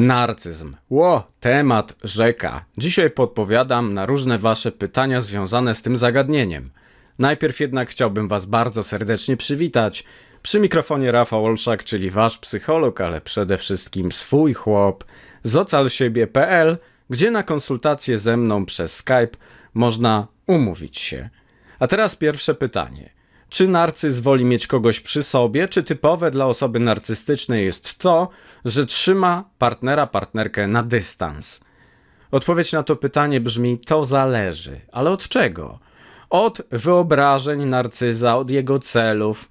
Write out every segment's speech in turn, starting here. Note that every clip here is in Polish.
Narcyzm. Ło, temat rzeka. Dzisiaj podpowiadam na różne wasze pytania związane z tym zagadnieniem. Najpierw jednak chciałbym was bardzo serdecznie przywitać. Przy mikrofonie Rafał Olszak, czyli wasz psycholog, ale przede wszystkim swój chłop z ocalsiebie.pl, gdzie na konsultację ze mną przez Skype można umówić się. A teraz pierwsze pytanie. Czy narcyz woli mieć kogoś przy sobie, czy typowe dla osoby narcystycznej jest to, że trzyma partnera, partnerkę na dystans? Odpowiedź na to pytanie brzmi: to zależy. Ale od czego? Od wyobrażeń narcyza, od jego celów,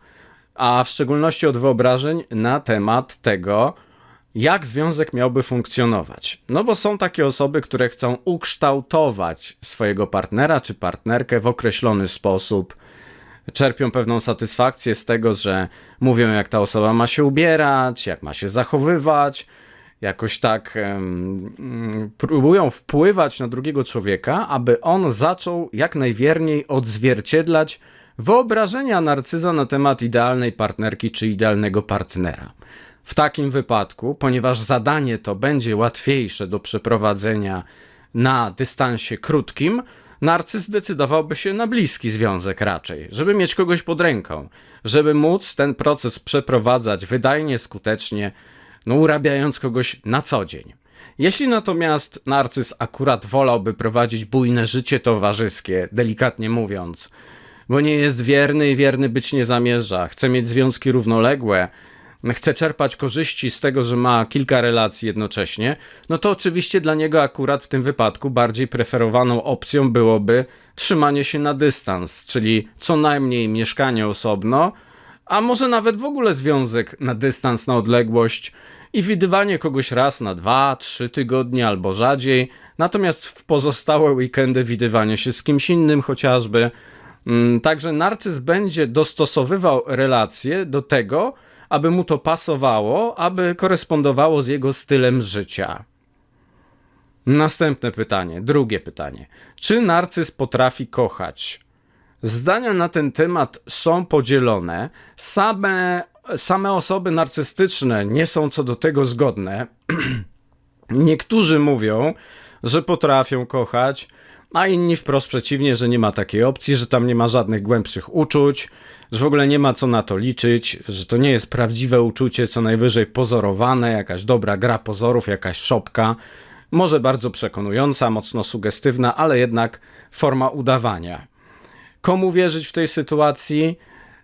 a w szczególności od wyobrażeń na temat tego, jak związek miałby funkcjonować. No bo są takie osoby, które chcą ukształtować swojego partnera czy partnerkę w określony sposób czerpią pewną satysfakcję z tego, że mówią, jak ta osoba ma się ubierać, jak ma się zachowywać, jakoś tak um, próbują wpływać na drugiego człowieka, aby on zaczął jak najwierniej odzwierciedlać wyobrażenia narcyza na temat idealnej partnerki czy idealnego partnera. W takim wypadku, ponieważ zadanie to będzie łatwiejsze do przeprowadzenia na dystansie krótkim, narcyz zdecydowałby się na bliski związek raczej, żeby mieć kogoś pod ręką, żeby móc ten proces przeprowadzać wydajnie, skutecznie, no urabiając kogoś na co dzień. Jeśli natomiast narcyz akurat wolałby prowadzić bujne życie towarzyskie, delikatnie mówiąc, bo nie jest wierny i wierny być nie zamierza, chce mieć związki równoległe, chce czerpać korzyści z tego, że ma kilka relacji jednocześnie, no to oczywiście dla niego akurat w tym wypadku bardziej preferowaną opcją byłoby trzymanie się na dystans, czyli co najmniej mieszkanie osobno, a może nawet w ogóle związek na dystans, na odległość i widywanie kogoś raz na dwa, trzy tygodnie albo rzadziej, natomiast w pozostałe weekendy widywanie się z kimś innym chociażby. Mm, także narcyz będzie dostosowywał relacje do tego, aby mu to pasowało, aby korespondowało z jego stylem życia. Następne pytanie, drugie pytanie. Czy narcyz potrafi kochać? Zdania na ten temat są podzielone. Same, same osoby narcystyczne nie są co do tego zgodne. Niektórzy mówią, że potrafią kochać, a inni wprost przeciwnie, że nie ma takiej opcji, że tam nie ma żadnych głębszych uczuć, że w ogóle nie ma co na to liczyć, że to nie jest prawdziwe uczucie, co najwyżej pozorowane, jakaś dobra gra pozorów, jakaś szopka, może bardzo przekonująca, mocno sugestywna, ale jednak forma udawania. Komu wierzyć w tej sytuacji?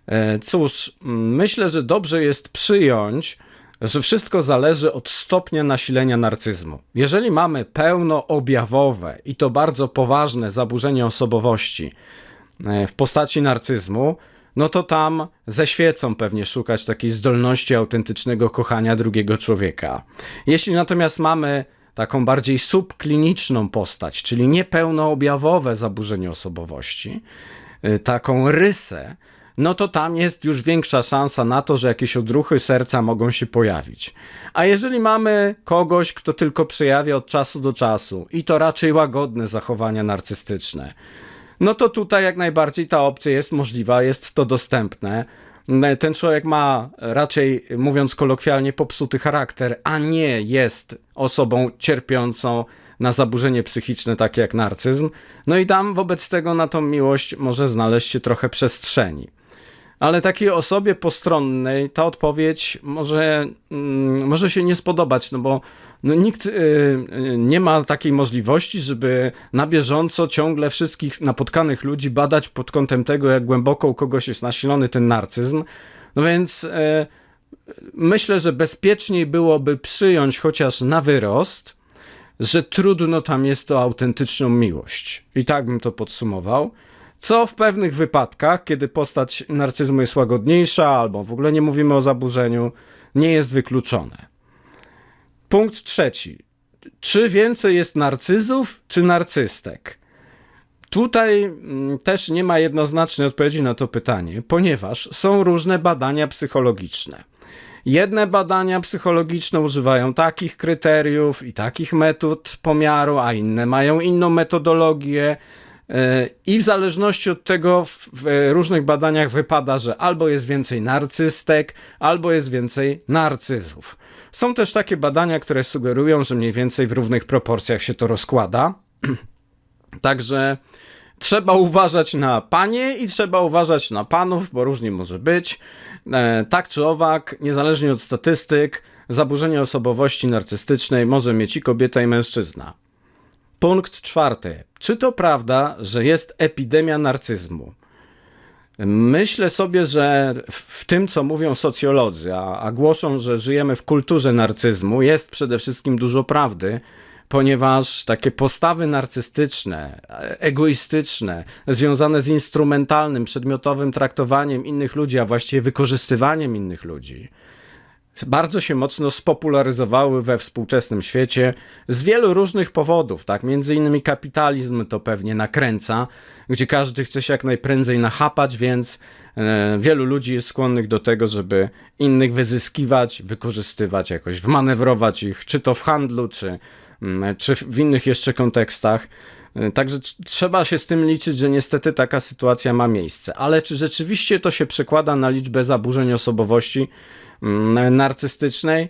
E, cóż, myślę, że dobrze jest przyjąć, że wszystko zależy od stopnia nasilenia narcyzmu. Jeżeli mamy pełnoobjawowe i to bardzo poważne zaburzenie osobowości e, w postaci narcyzmu, no to tam ze świecą pewnie szukać takiej zdolności autentycznego kochania drugiego człowieka. Jeśli natomiast mamy taką bardziej subkliniczną postać, czyli niepełnoobjawowe zaburzenie osobowości, y, taką rysę, no to tam jest już większa szansa na to, że jakieś odruchy serca mogą się pojawić. A jeżeli mamy kogoś, kto tylko przejawia od czasu do czasu i to raczej łagodne zachowania narcystyczne, no to tutaj jak najbardziej ta opcja jest możliwa, jest to dostępne. Ten człowiek ma raczej, mówiąc kolokwialnie, popsuty charakter, a nie jest osobą cierpiącą na zaburzenie psychiczne, takie jak narcyzm. No i tam wobec tego na tą miłość może znaleźć się trochę przestrzeni. Ale takiej osobie postronnej ta odpowiedź może, mm, może się nie spodobać, no bo no nikt y, y, nie ma takiej możliwości, żeby na bieżąco ciągle wszystkich napotkanych ludzi badać pod kątem tego, jak głęboko u kogoś jest nasilony ten narcyzm. No więc y, myślę, że bezpieczniej byłoby przyjąć chociaż na wyrost, że trudno tam jest to autentyczną miłość. I tak bym to podsumował. Co w pewnych wypadkach, kiedy postać narcyzmu jest łagodniejsza, albo w ogóle nie mówimy o zaburzeniu, nie jest wykluczone. Punkt trzeci. Czy więcej jest narcyzów, czy narcystek? Tutaj mm, też nie ma jednoznacznej odpowiedzi na to pytanie, ponieważ są różne badania psychologiczne. Jedne badania psychologiczne używają takich kryteriów i takich metod pomiaru, a inne mają inną metodologię. I w zależności od tego w różnych badaniach wypada, że albo jest więcej narcystek, albo jest więcej narcyzów. Są też takie badania, które sugerują, że mniej więcej w równych proporcjach się to rozkłada. Także trzeba uważać na panie i trzeba uważać na panów, bo różnie może być. E, tak czy owak, niezależnie od statystyk, zaburzenie osobowości narcystycznej może mieć i kobieta, i mężczyzna. Punkt czwarty. Czy to prawda, że jest epidemia narcyzmu? Myślę sobie, że w tym, co mówią socjolodzy, a, a głoszą, że żyjemy w kulturze narcyzmu, jest przede wszystkim dużo prawdy, ponieważ takie postawy narcystyczne, egoistyczne, związane z instrumentalnym, przedmiotowym traktowaniem innych ludzi, a właściwie wykorzystywaniem innych ludzi, bardzo się mocno spopularyzowały we współczesnym świecie z wielu różnych powodów, tak? Między innymi kapitalizm to pewnie nakręca, gdzie każdy chce się jak najprędzej nachapać, więc e, wielu ludzi jest skłonnych do tego, żeby innych wyzyskiwać, wykorzystywać jakoś, wmanewrować ich, czy to w handlu, czy, mm, czy w innych jeszcze kontekstach. E, Także tr- trzeba się z tym liczyć, że niestety taka sytuacja ma miejsce. Ale czy rzeczywiście to się przekłada na liczbę zaburzeń osobowości narcystycznej?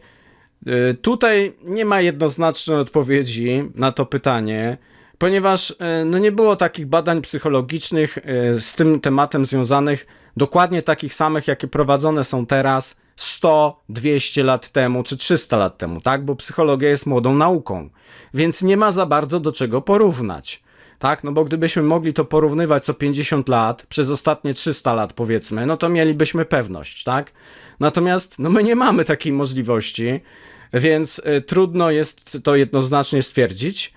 Y, Tutaj nie ma jednoznacznej odpowiedzi na to pytanie, ponieważ y, no nie było takich badań psychologicznych y, z tym tematem związanych, dokładnie takich samych, jakie prowadzone są teraz 100, 200 lat temu czy 300 lat temu, tak? Bo psychologia jest młodą nauką, więc nie ma za bardzo do czego porównać. Tak, no bo gdybyśmy mogli to porównywać co 50 lat, przez ostatnie 300 lat powiedzmy, no to mielibyśmy pewność, tak? Natomiast no my nie mamy takiej możliwości, więc y, trudno jest to jednoznacznie stwierdzić.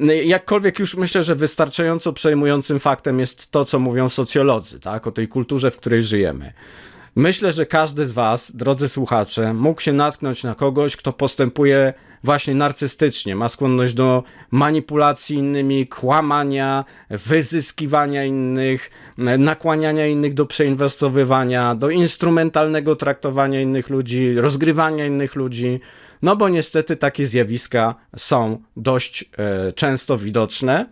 Y, Jakkolwiek już myślę, że wystarczająco przejmującym faktem jest to, co mówią socjolodzy, tak? O tej kulturze, w której żyjemy. Myślę, że każdy z Was, drodzy słuchacze, mógł się natknąć na kogoś, kto postępuje właśnie narcystycznie, ma skłonność do manipulacji innymi, kłamania, wyzyskiwania innych, nakłaniania innych do przeinwestowywania, do instrumentalnego traktowania innych ludzi, rozgrywania innych ludzi. No bo niestety takie zjawiska są dość e, często widoczne.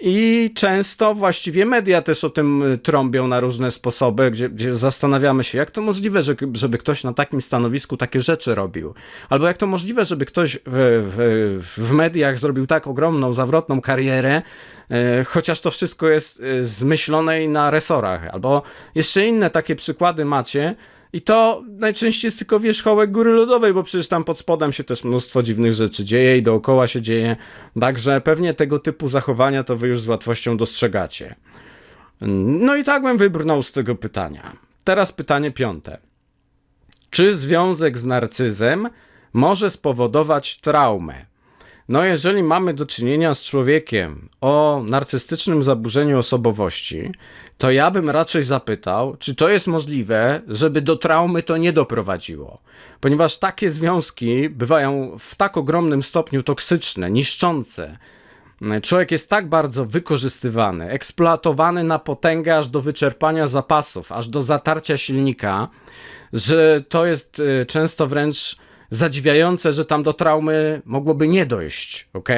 I często właściwie media też o tym y, trąbią na różne sposoby, gdzie, gdzie zastanawiamy się, jak to możliwe, że, żeby ktoś na takim stanowisku takie rzeczy robił. Albo jak to możliwe, żeby ktoś w, w, w mediach zrobił tak ogromną, zawrotną karierę, e, chociaż to wszystko jest e, zmyślone i na resorach. Albo jeszcze inne takie przykłady macie, i to najczęściej jest tylko wierzchołek góry lodowej, bo przecież tam pod spodem się też mnóstwo dziwnych rzeczy dzieje i dookoła się dzieje. Także pewnie tego typu zachowania to wy już z łatwością dostrzegacie. No i tak bym wybrnął z tego pytania. Teraz pytanie piąte. Czy związek z narcyzem może spowodować traumę? No, jeżeli mamy do czynienia z człowiekiem o narcystycznym zaburzeniu osobowości, to ja bym raczej zapytał, czy to jest możliwe, żeby do traumy to nie doprowadziło. Ponieważ takie związki bywają w tak ogromnym stopniu toksyczne, niszczące. Człowiek jest tak bardzo wykorzystywany, eksploatowany na potęgę aż do wyczerpania zapasów, aż do zatarcia silnika, że to jest y, często wręcz zadziwiające, że tam do traumy mogłoby nie dojść, ok?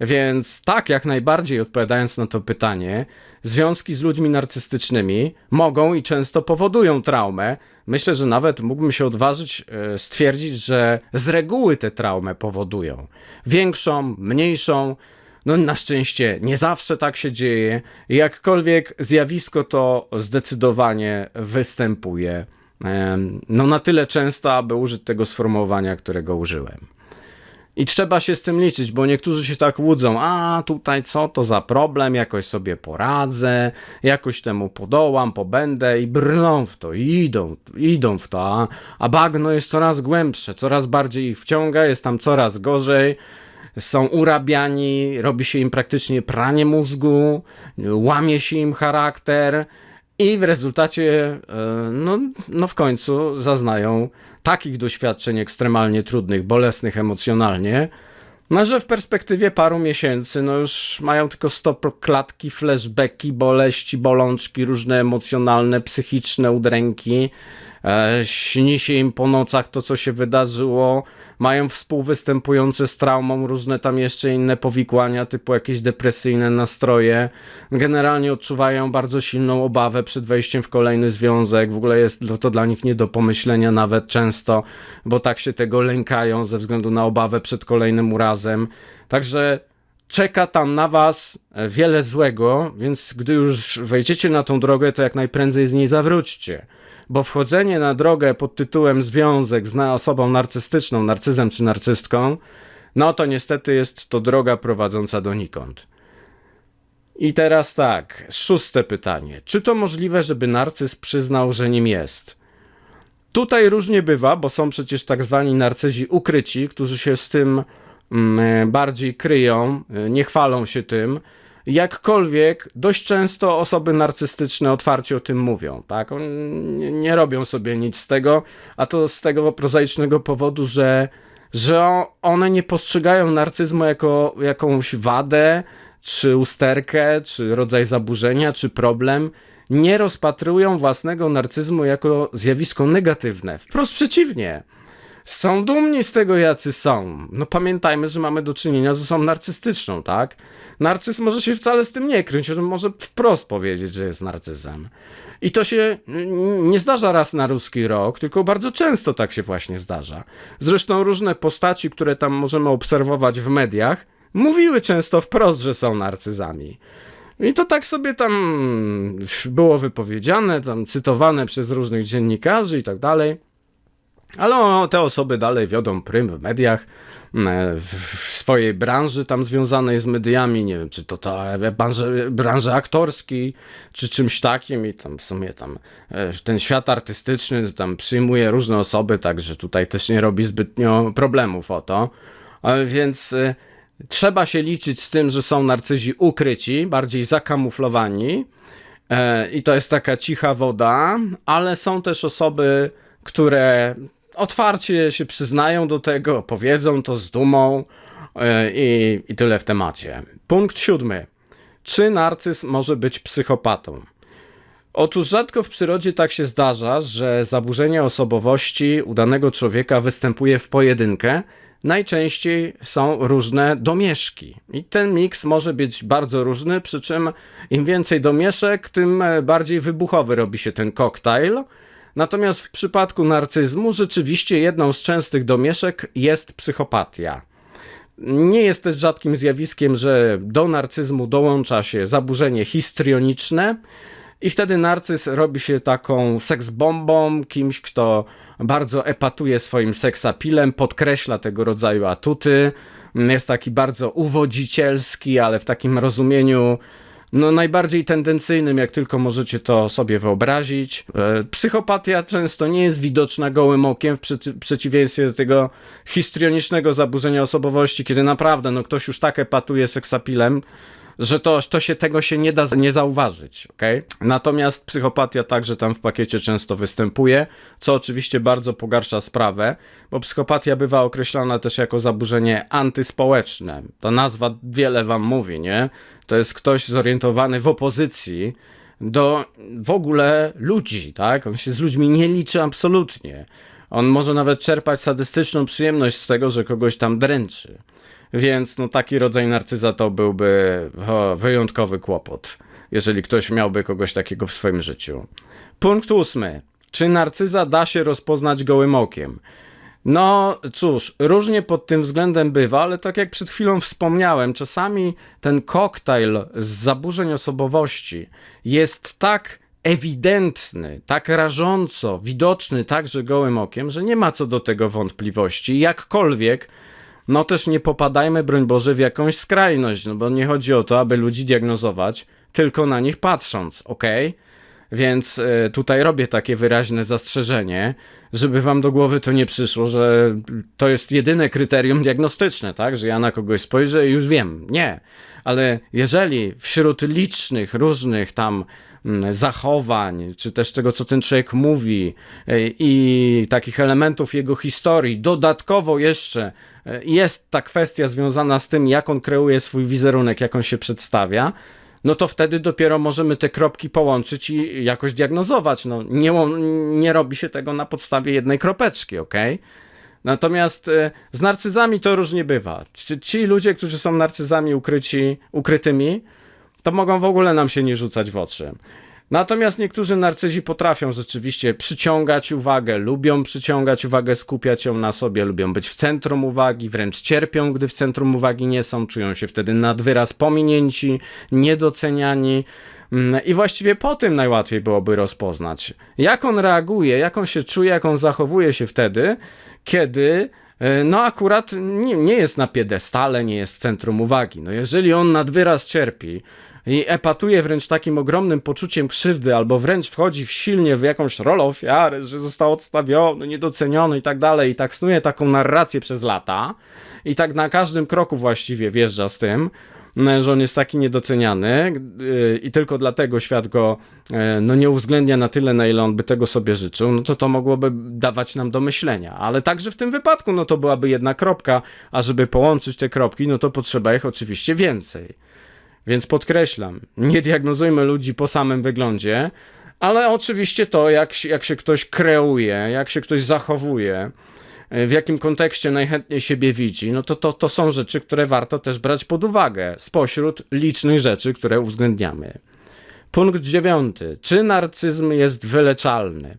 Więc tak, jak najbardziej odpowiadając na to pytanie, związki z ludźmi narcystycznymi mogą i często powodują traumę. Myślę, że nawet mógłbym się odważyć e, stwierdzić, że z reguły te traumę powodują. Większą, mniejszą, no na szczęście nie zawsze tak się dzieje. Jakkolwiek zjawisko to zdecydowanie występuje. No na tyle często, aby użyć tego sformułowania, którego użyłem. I trzeba się z tym liczyć, bo niektórzy się tak łudzą, a tutaj co to za problem, jakoś sobie poradzę, jakoś temu podołam, pobędę i brną w to, i idą, idą w to, a, a bagno jest coraz głębsze, coraz bardziej ich wciąga, jest tam coraz gorzej, są urabiani, robi się im praktycznie pranie mózgu, łamie się im charakter i w rezultacie, e, no, no w końcu zaznają takich doświadczeń ekstremalnie trudnych, bolesnych emocjonalnie, no, że w perspektywie paru miesięcy, no już mają tylko stop klatki, flashbacki, boleści, bolączki, różne emocjonalne, psychiczne udręki, śni się im po nocach to, co się wydarzyło, mają współwystępujące z traumą różne tam jeszcze inne powikłania, typu jakieś depresyjne nastroje. Generalnie odczuwają bardzo silną obawę przed wejściem w kolejny związek. W ogóle jest to dla nich nie do pomyślenia nawet często, bo tak się tego lękają ze względu na obawę przed kolejnym urazem. Także czeka tam na was e, wiele złego, więc gdy już wejdziecie na tą drogę, to jak najprędzej z niej zawróćcie. Bo wchodzenie na drogę pod tytułem związek z osobą narcystyczną, narcyzem czy narcystką, no to niestety jest to droga prowadząca donikąd. I teraz tak, szóste pytanie. Czy to możliwe, żeby narcyz przyznał, że nim jest? Tutaj różnie bywa, bo są przecież tak zwani narcyzi ukryci, którzy się z tym mm, bardziej kryją, y, nie chwalą się tym. Jakkolwiek dość często osoby narcystyczne otwarcie o tym mówią, tak? Nie, robią sobie nic z tego, a to z tego prozaicznego powodu, że, że one nie postrzegają narcyzmu jako jakąś wadę, czy usterkę, czy rodzaj zaburzenia, czy problem. Nie rozpatrują własnego narcyzmu jako zjawisko negatywne. Wprost przeciwnie są dumni z tego, jacy są. No pamiętajmy, że mamy do czynienia z osobą narcystyczną, tak? Narcyz może się wcale z tym nie kryć, on może wprost powiedzieć, że jest narcyzem. I to się mm, nie zdarza raz na ruski rok, tylko bardzo często tak się właśnie zdarza. Zresztą różne postaci, które tam możemy obserwować w mediach, mówiły często wprost, że są narcyzami. I to tak sobie tam było wypowiedziane, tam cytowane przez różnych dziennikarzy i tak dalej. Ale te osoby dalej wiodą prym w mediach, m, w, swojej branży tam związanej z mediami, nie wiem, czy to ta branży, branży aktorskiej, czy czymś takim i tam w sumie tam e, ten świat artystyczny tam przyjmuje różne osoby, także tutaj też nie robi zbytnio problemów o to. Więc e, trzeba się liczyć z tym, że są narcyzi ukryci, bardziej zakamuflowani, E, I to jest taka cicha woda, ale są też osoby, które otwarcie się przyznają do tego, powiedzą to z dumą e, i, i tyle w temacie. Punkt siódmy. Czy narcyz może być psychopatą? Otóż rzadko w przyrodzie tak się zdarza, że zaburzenie osobowości u danego człowieka występuje w pojedynkę. Najczęściej są różne domieszki. I ten miks może być bardzo różny, przy czym im więcej domieszek, tym e, bardziej wybuchowy robi się ten koktajl. Natomiast w przypadku narcyzmu rzeczywiście jedną z częstych domieszek jest psychopatia. Nie jest też rzadkim zjawiskiem, że do narcyzmu dołącza się zaburzenie histrioniczne i wtedy narcyz robi się taką seksbombą, kimś, kto bardzo epatuje swoim seksapilem, podkreśla tego rodzaju atuty, jest taki bardzo uwodzicielski, ale w takim rozumieniu no najbardziej tendencyjnym, jak tylko możecie to sobie wyobrazić. E, Psychopatia często nie jest widoczna gołym okiem, w przeci- przeciwieństwie do tego histrionicznego zaburzenia osobowości, kiedy naprawdę no, ktoś już tak epatuje seksapilem, że to, to się tego się nie da nie zauważyć, okej? Natomiast psychopatia także tam w pakiecie często występuje, co oczywiście bardzo pogarsza sprawę, bo psychopatia bywa określana też jako zaburzenie antyspołeczne. Ta nazwa wiele wam mówi, nie? To jest ktoś zorientowany w opozycji do w ogóle ludzi, tak? On się z ludźmi nie liczy absolutnie. On może nawet czerpać sadystyczną przyjemność z tego, że kogoś tam dręczy. Więc no, taki rodzaj narcyza to byłby o, wyjątkowy kłopot, jeżeli ktoś miałby kogoś takiego w swoim życiu. Punkt ósmy. Czy narcyza da się rozpoznać gołym okiem? No cóż, różnie pod tym względem bywa, ale tak jak przed chwilą wspomniałem, czasami ten koktajl z zaburzeń osobowości jest tak ewidentny, tak rażąco widoczny także gołym okiem, że nie ma co do tego wątpliwości. Jakkolwiek no też nie popadajmy, broń Boże, w jakąś skrajność, no bo nie chodzi o to, aby ludzi diagnozować, tylko na nich patrząc, ok? Więc y, tutaj robię takie wyraźne zastrzeżenie, żeby wam do głowy to nie przyszło, że to jest jedyne kryterium diagnostyczne, tak? Że ja na kogoś spojrzę i już wiem. Nie. Ale jeżeli wśród licznych różnych tam mm, zachowań, czy też tego, co ten człowiek mówi y, i takich elementów jego historii, dodatkowo jeszcze jest ta kwestia związana z tym, jak on kreuje swój wizerunek, jak on się przedstawia, no to wtedy dopiero możemy te kropki połączyć i jakoś diagnozować. No, nie, nie robi się tego na podstawie jednej kropeczki, ok? Natomiast e, z narcyzami to różnie bywa. Ci, ci ludzie, którzy są narcyzami ukryci, ukrytymi, to mogą w ogóle nam się nie rzucać w oczy. Natomiast niektórzy narcyzi potrafią rzeczywiście przyciągać uwagę, lubią przyciągać uwagę, skupiać ją na sobie, lubią być w centrum uwagi, wręcz cierpią, gdy w centrum uwagi nie są, czują się wtedy nad wyraz pominięci, niedoceniani. Mm, I właściwie po tym najłatwiej byłoby rozpoznać, jak on reaguje, jak on się czuje, jak on zachowuje się wtedy, kiedy e, no akurat nie, nie jest na piedestale, nie jest w centrum uwagi. No jeżeli on nad wyraz cierpi i epatuje wręcz takim ogromnym poczuciem krzywdy, albo wręcz wchodzi w silnie w jakąś rolę ofiary, że został odstawiony, niedoceniony i tak dalej, i tak snuje taką narrację przez lata, i tak na każdym kroku właściwie wjeżdża z tym, m, że on jest taki niedoceniany yy, i tylko dlatego świat go yy, no, nie uwzględnia na tyle, na ile on by tego sobie życzył, no to to mogłoby dawać nam do myślenia. Ale także w tym wypadku, no to byłaby jedna kropka, a żeby połączyć te kropki, no to potrzeba ich oczywiście więcej. Więc podkreślam, nie diagnozujmy ludzi po samym wyglądzie, ale oczywiście to, jak, jak się ktoś kreuje, jak się ktoś zachowuje, w jakim kontekście najchętniej siebie widzi, no to, to, to są rzeczy, które warto też brać pod uwagę spośród licznych rzeczy, które uwzględniamy. Punkt dziewiąty. Czy narcyzm jest wyleczalny?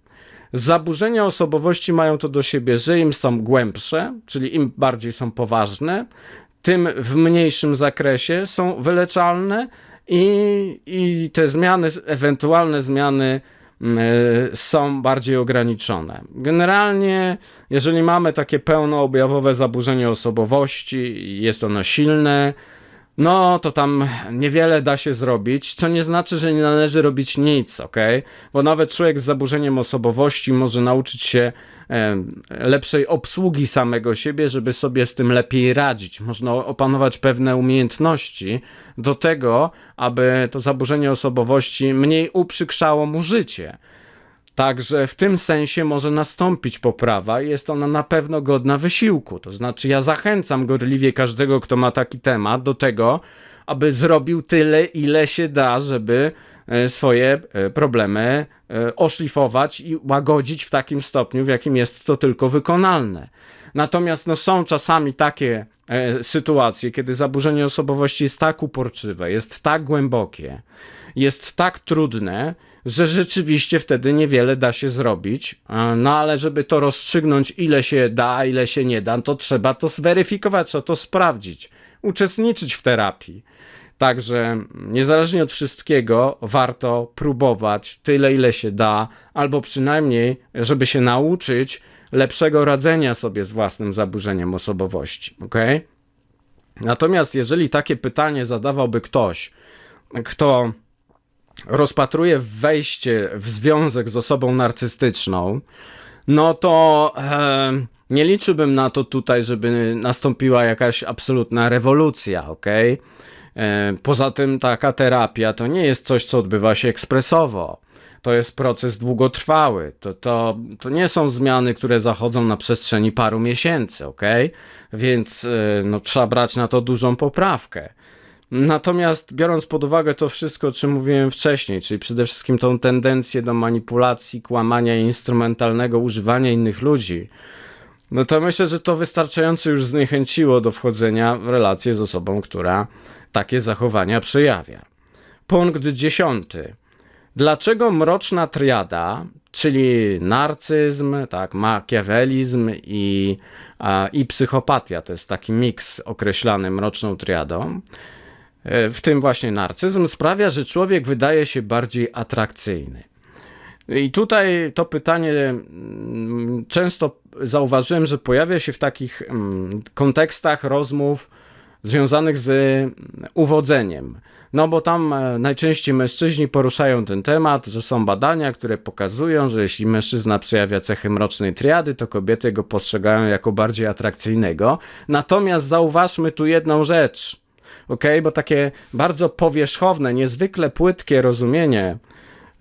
Zaburzenia osobowości mają to do siebie, że im są głębsze, czyli im bardziej są poważne, tym w mniejszym zakresie są wyleczalne i, i te zmiany, ewentualne zmiany mm, e, są bardziej ograniczone. Generalnie, jeżeli mamy takie pełnoobjawowe zaburzenie osobowości, jest ono silne, no to tam niewiele da się zrobić, co nie znaczy, że nie należy robić nic, ok? Bo nawet człowiek z zaburzeniem osobowości może nauczyć się lepszej obsługi samego siebie, żeby sobie z tym lepiej radzić. Można opanować pewne umiejętności do tego, aby to zaburzenie osobowości mniej uprzykrzało mu życie. Także w tym sensie może nastąpić poprawa i jest ona na pewno godna wysiłku. To znaczy, ja zachęcam gorliwie każdego, kto ma taki temat, do tego, aby zrobił tyle, ile się da, żeby e, swoje e, problemy e, oszlifować i łagodzić w takim stopniu, w jakim jest to tylko wykonalne. Natomiast no, są czasami takie sytuacje, kiedy zaburzenie osobowości jest tak uporczywe, jest tak głębokie, jest tak trudne, że rzeczywiście wtedy niewiele da się zrobić. E, No ale żeby to rozstrzygnąć, ile się da, ile się nie da, to trzeba to zweryfikować, trzeba to sprawdzić, uczestniczyć w terapii. Także niezależnie od wszystkiego, warto próbować tyle, ile się da, albo przynajmniej, żeby się nauczyć lepszego radzenia sobie z własnym zaburzeniem osobowości. ok? Natomiast jeżeli takie pytanie zadawałby ktoś, kto rozpatruje wejście w związek z osobą narcystyczną, no to e, nie liczyłbym na to tutaj, żeby nastąpiła jakaś absolutna rewolucja, ok? E, poza tym taka terapia to nie jest coś, co odbywa się ekspresowo. To jest proces długotrwały. To, to, to nie są zmiany, które zachodzą na przestrzeni paru miesięcy, ok? Więc e, no, trzeba brać na to dużą poprawkę. Natomiast biorąc pod uwagę to wszystko, o czym mówiłem wcześniej, czyli przede wszystkim tą tendencję do manipulacji, kłamania i instrumentalnego używania innych ludzi, no to myślę, że to wystarczająco już zniechęciło do wchodzenia w relację z osobą, która takie zachowania przejawia. Punkt dziesiąty. Dlaczego mroczna triada, czyli narcyzm, tak, makiawelizm i, a, i psychopatia, to jest taki miks określany mroczną triadą, w tym właśnie narcyzm, sprawia, że człowiek wydaje się bardziej atrakcyjny. I tutaj to pytanie mm, często zauważyłem, że pojawia się w takich mm, kontekstach rozmów związanych z uwodzeniem. No bo tam e, najczęściej mężczyźni poruszają ten temat, że są badania, które pokazują, że jeśli mężczyzna przejawia cechy mrocznej triady, to kobiety go postrzegają jako bardziej atrakcyjnego. Natomiast zauważmy tu jedną rzecz. Ok? Bo takie bardzo powierzchowne, niezwykle płytkie rozumienie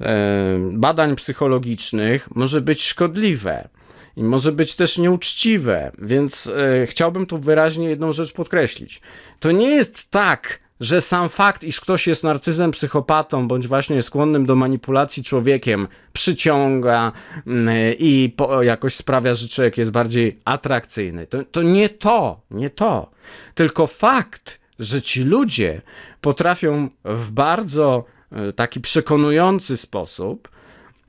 e, badań psychologicznych może być szkodliwe i może być też nieuczciwe, więc e, chciałbym tu wyraźnie jedną rzecz podkreślić. To nie jest tak, że sam fakt, iż ktoś jest narcyzem, psychopatą, bądź właśnie skłonnym do manipulacji człowiekiem, przyciąga mm, i jakoś sprawia, że człowiek jest bardziej atrakcyjny. To, to nie to, nie to. Tylko fakt, że ci ludzie potrafią w bardzo e, taki przekonujący sposób,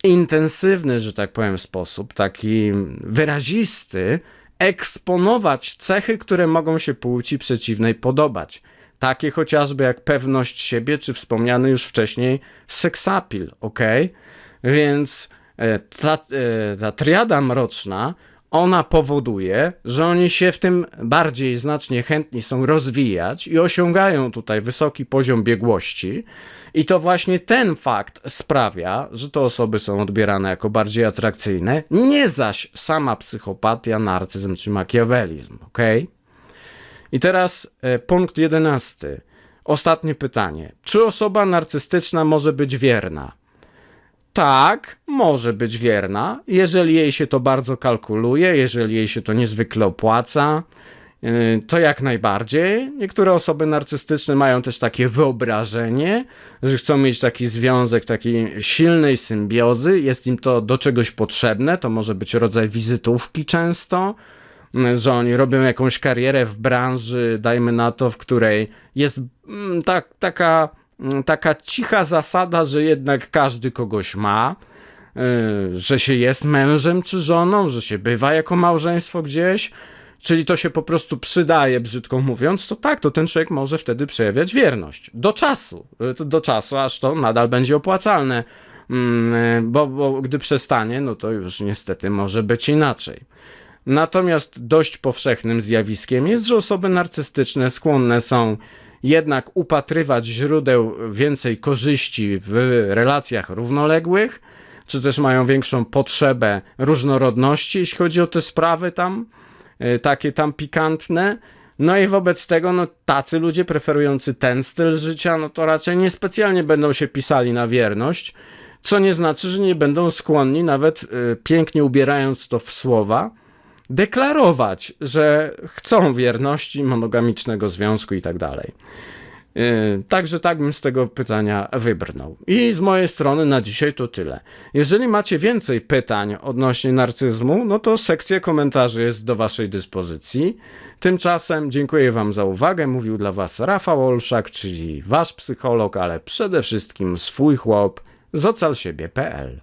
intensywny, że tak powiem, sposób, taki wyrazisty, eksponować cechy, które mogą się płci przeciwnej podobać. Takie chociażby jak pewność siebie, czy wspomniany już wcześniej seksapil, ok? Więc e, ta, e, ta triada mroczna, ona powoduje, że oni się w tym bardziej znacznie chętni są rozwijać i osiągają tutaj wysoki poziom biegłości. I to właśnie ten fakt sprawia, że te osoby są odbierane jako bardziej atrakcyjne, nie zaś sama psychopatia, narcyzm czy makiawelizm, ok? I teraz e, punkt jedenasty. Ostatnie pytanie. Czy osoba narcystyczna może być wierna? Tak, może być wierna, jeżeli jej się to bardzo kalkuluje, jeżeli jej się to niezwykle opłaca, yy, to jak najbardziej. Niektóre osoby narcystyczne mają też takie wyobrażenie, że chcą mieć taki związek takiej silnej symbiozy, jest im to do czegoś potrzebne, to może być rodzaj wizytówki często, yy, że oni robią jakąś karierę w branży, dajmy na to, w której jest mm, tak, taka taka cicha zasada, że jednak każdy kogoś ma, yy, że się jest mężem czy żoną, że się bywa jako małżeństwo gdzieś, czyli to się po prostu przydaje, brzydko mówiąc, to tak, to ten człowiek może wtedy przejawiać wierność. Do czasu, yy, do czasu, aż to nadal będzie opłacalne, mm, bo, bo gdy przestanie, no to już niestety może być inaczej. Natomiast dość powszechnym zjawiskiem jest, że osoby narcystyczne skłonne są jednak upatrywać źródeł więcej korzyści w relacjach równoległych, czy też mają większą potrzebę różnorodności, jeśli chodzi o te sprawy tam, y, takie tam pikantne. No i wobec tego, no tacy ludzie preferujący ten styl życia, no to raczej niespecjalnie będą się pisali na wierność, co nie znaczy, że nie będą skłonni, nawet y, pięknie ubierając to w słowa, deklarować, że chcą wierności, monogamicznego związku i tak dalej. Yy, Także tak bym z tego pytania wybrnął. I z mojej strony na dzisiaj to tyle. Jeżeli macie więcej pytań odnośnie narcyzmu, no to sekcja komentarzy jest do Waszej dyspozycji. Tymczasem dziękuję Wam za uwagę. Mówił dla Was Rafał Olszak, czyli Wasz psycholog, ale przede wszystkim swój chłop z ocalsiebie.pl.